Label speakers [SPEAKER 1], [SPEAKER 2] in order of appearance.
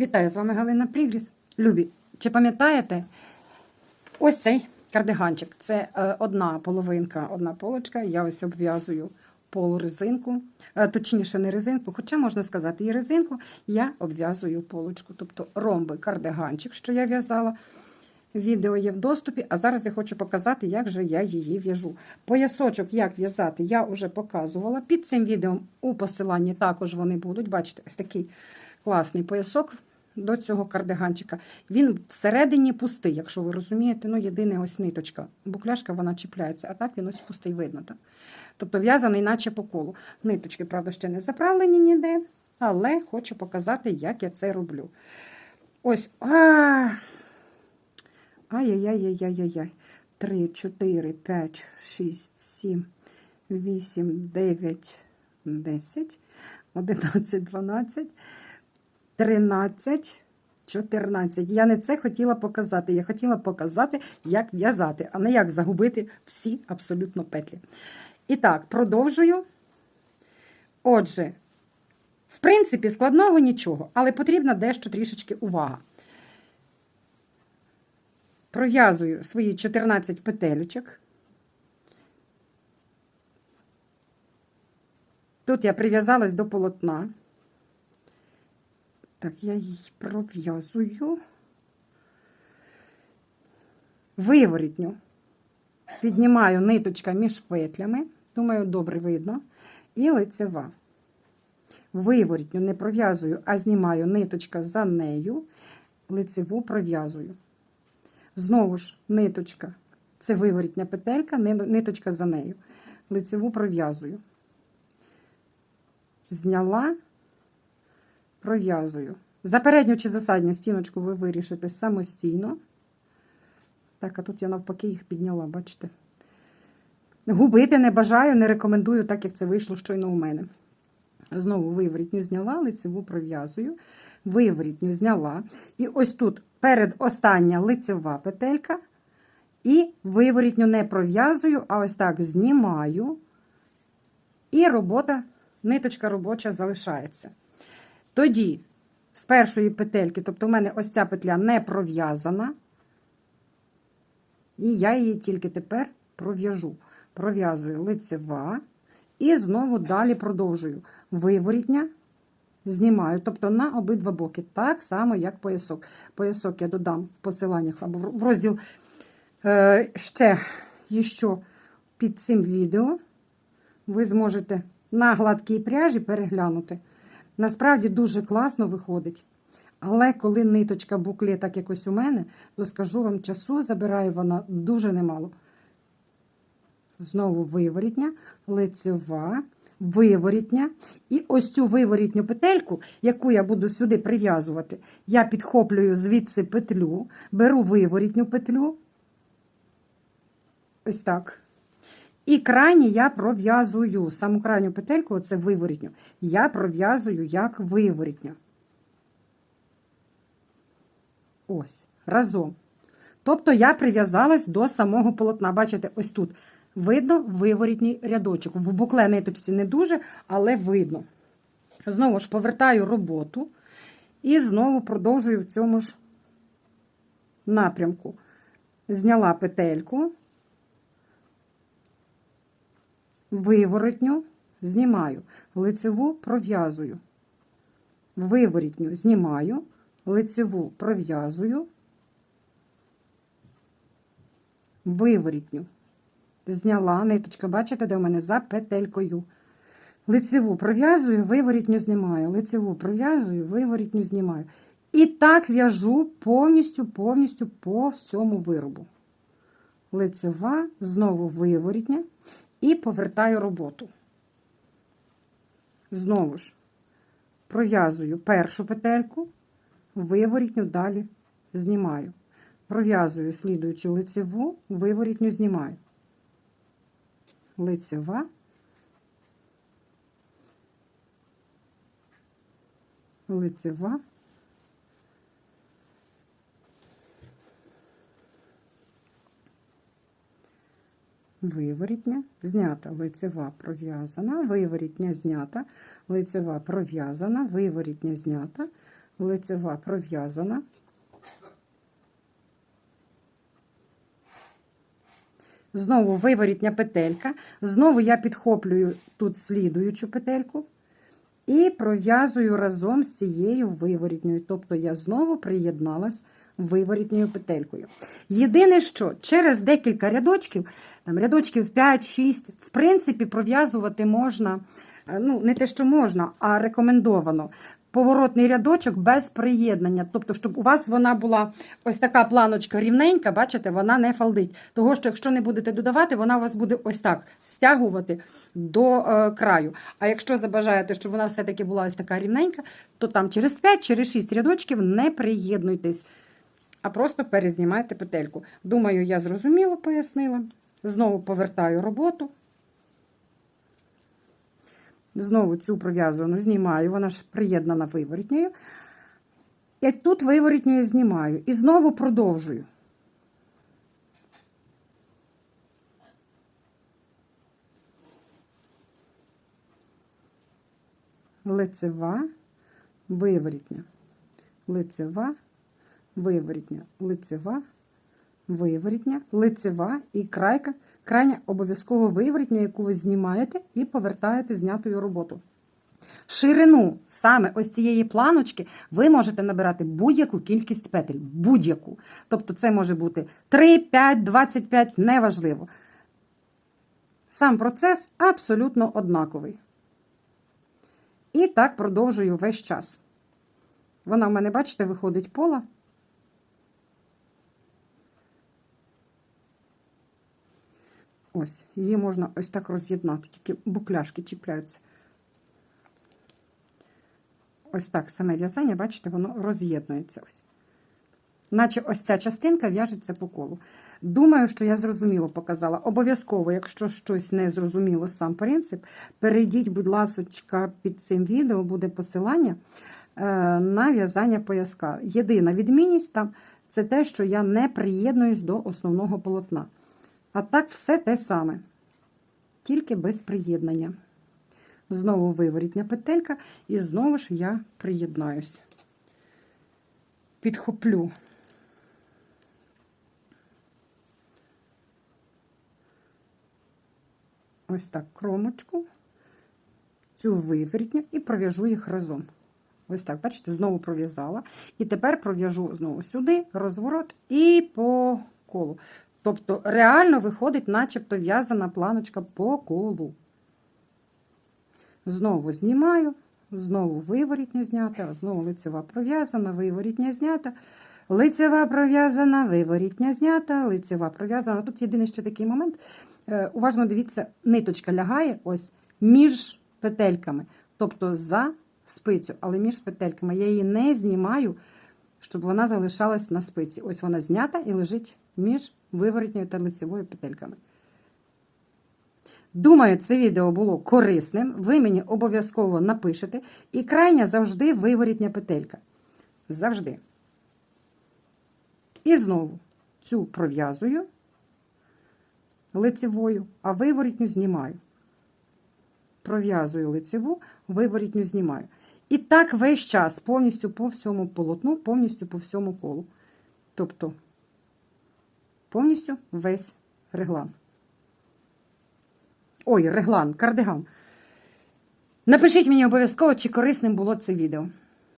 [SPEAKER 1] Вітаю з вами Галина Прігріс. Любі, чи пам'ятаєте ось цей кардиганчик? Це е, одна половинка, одна полочка. Я ось обв'язую полурезинку, е, точніше, не резинку, хоча можна сказати і резинку, я обв'язую полочку. Тобто ромби кардиганчик, що я в'язала. Відео є в доступі, а зараз я хочу показати, як же я її в'яжу. Поясочок, як в'язати, я вже показувала. Під цим відео у посиланні також вони будуть. Бачите, ось такий класний поясок до цього кардиганчика. Він всередині пустий, якщо ви розумієте. Ну, єдине ось ниточка. Букляшка вона чіпляється, а так він ось пустий, видно. так? Тобто в'язаний, наче по колу. Ниточки, правда, ще не заправлені ніде, але хочу показати, як я це роблю. Ось. Ай-яй-яй-яй-яй-яй. 3, 4, 5, 6, 7, 8, 9, 10, 11, 12, 13, 14. Я не це хотіла показати. Я хотіла показати, як в'язати, а не як загубити всі абсолютно петлі. І так, продовжую. Отже, в принципі, складного нічого, але потрібна дещо трішечки увага. Пров'язую свої 14 петелючок. Тут я прив'язалась до полотна. Так, я її пров'язую. Виворітню. Піднімаю ниточка між петлями. Думаю, добре видно. І лицева. Виворітню не пров'язую, а знімаю ниточка за нею, лицеву пров'язую. Знову ж ниточка. Це виворітня петелька, ниточка за нею. Лицеву пров'язую. Зняла, пров'язую. За передню чи за задню стіночку ви вирішите самостійно. Так, а тут я навпаки їх підняла, бачите? Губити не бажаю, не рекомендую, так як це вийшло щойно у мене. Знову виворітню зняла, лицеву пров'язую, виворітню зняла. І ось тут перед остання лицева петелька. І виворітню не пров'язую, а ось так знімаю. І робота, ниточка робоча залишається. Тоді, з першої петельки, тобто у мене ось ця петля не пров'язана. І я її тільки тепер пров'яжу. Пров'язую лицева. І знову далі продовжую. Виворітня, знімаю, тобто на обидва боки, так само, як поясок. Поясок я додам в посиланнях або в розділ е, ще що під цим відео. Ви зможете на гладкій пряжі переглянути. Насправді дуже класно виходить. Але коли ниточка букле, так якось у мене, то скажу вам, часу забирає вона дуже немало. Знову виворітня, лицева, виворітня. І ось цю виворітню петельку, яку я буду сюди прив'язувати, я підхоплюю звідси петлю, беру виворітню петлю. Ось так. І крайні я пров'язую. Саму крайню петельку, оце виворітню, я пров'язую як виворітню. Ось, разом. Тобто я прив'язалась до самого полотна. Бачите, ось тут. Видно виворітній рядочок. В букле ниточці не дуже, але видно. Знову ж повертаю роботу і знову продовжую в цьому ж напрямку. Зняла петельку, виворотню, знімаю, лицеву пров'язую. Виворітню знімаю, лицеву пров'язую, виворітню зняла ниточка, бачите, де у мене за петелькою. Лицеву пров'язую, виворітню знімаю. Лицеву пров'язую, виворітню знімаю. І так в'яжу повністю, повністю по всьому виробу. Лицева, знову виворітня і повертаю роботу. Знову ж, пров'язую першу петельку, виворітню далі знімаю. Пров'язую слідуючу лицеву, виворітню знімаю лицева, лицева, виворітня, знята лицева пров'язана, виворітня знята, лицева пров'язана, виворітня знята, лицева пров'язана. Знову виворітня петелька. Знову я підхоплюю тут слідуючу петельку і пров'язую разом з цією виворітньою. Тобто я знову приєдналась виворітньою петелькою. Єдине, що через декілька рядочків, там рядочків 5-6, в принципі, пров'язувати можна, е, ну, не те, що можна, а рекомендовано. Поворотний рядочок без приєднання. Тобто, щоб у вас вона була ось така планочка рівненька, бачите, вона не фалдить. Того, що якщо не будете додавати, вона у вас буде ось так стягувати до е, краю. А якщо забажаєте, щоб вона все-таки була ось така рівненька, то там через 5, через 6 рядочків не приєднуйтесь, а просто перезнімайте петельку. Думаю, я зрозуміло пояснила. Знову повертаю роботу. Знову цю пров'язану знімаю, вона ж приєднана виворітньою. І тут виворітньою знімаю. І знову продовжую. Лицева, виворітня, лицева, виворітня, лицева, виворітня, лицева і крайка, крайня обов'язково виворітня, яку ви знімаєте і повертаєте знятою роботу. Ширину саме ось цієї планочки ви можете набирати будь-яку кількість петель. Будь-яку. Тобто це може бути 3, 5, 25, неважливо. Сам процес абсолютно однаковий. І так продовжую весь час. Вона в мене, бачите, виходить пола. Ось, її можна ось так роз'єднати, тільки букляшки чіпляються. Ось так саме в'язання, бачите, воно роз'єднується. ось. Наче ось ця частинка в'яжеться по колу. Думаю, що я зрозуміло показала. Обов'язково, якщо щось не зрозуміло сам принцип, перейдіть, будь ласка, під цим відео буде посилання е, на в'язання пояска. Єдина відмінність там це те, що я не приєднуюсь до основного полотна. А так все те саме, тільки без приєднання. Знову виворітня петелька, і знову ж я приєднаюсь. Підхоплю. Ось так кромочку, цю виворітню і пров'яжу їх разом. Ось так, бачите, знову пров'язала. І тепер пров'яжу знову сюди, розворот і по колу. Тобто, реально виходить, начебто в'язана планочка по колу. Знову знімаю, знову виворітня знята, знову лицева пров'язана, виворітня знята, лицева пров'язана, виворітня знята, лицева пров'язана. Тут єдиний ще такий момент. Е, Уважно дивіться, ниточка лягає ось між петельками, тобто за спицю, але між петельками. Я її не знімаю, щоб вона залишалась на спиці. Ось вона знята і лежить між виворітньою та лицевою петельками. Думаю, це відео було корисним. Ви мені обов'язково напишете. І крайня завжди виворітня петелька. Завжди. І знову цю пров'язую лицевою, а виворітню знімаю. Пров'язую лицеву, виворітню знімаю. І так весь час, повністю по всьому полотну, повністю по всьому колу. Тобто, повністю весь реглан. Ой, реглан, кардиган. Напишіть мені обов'язково, чи корисним було це відео.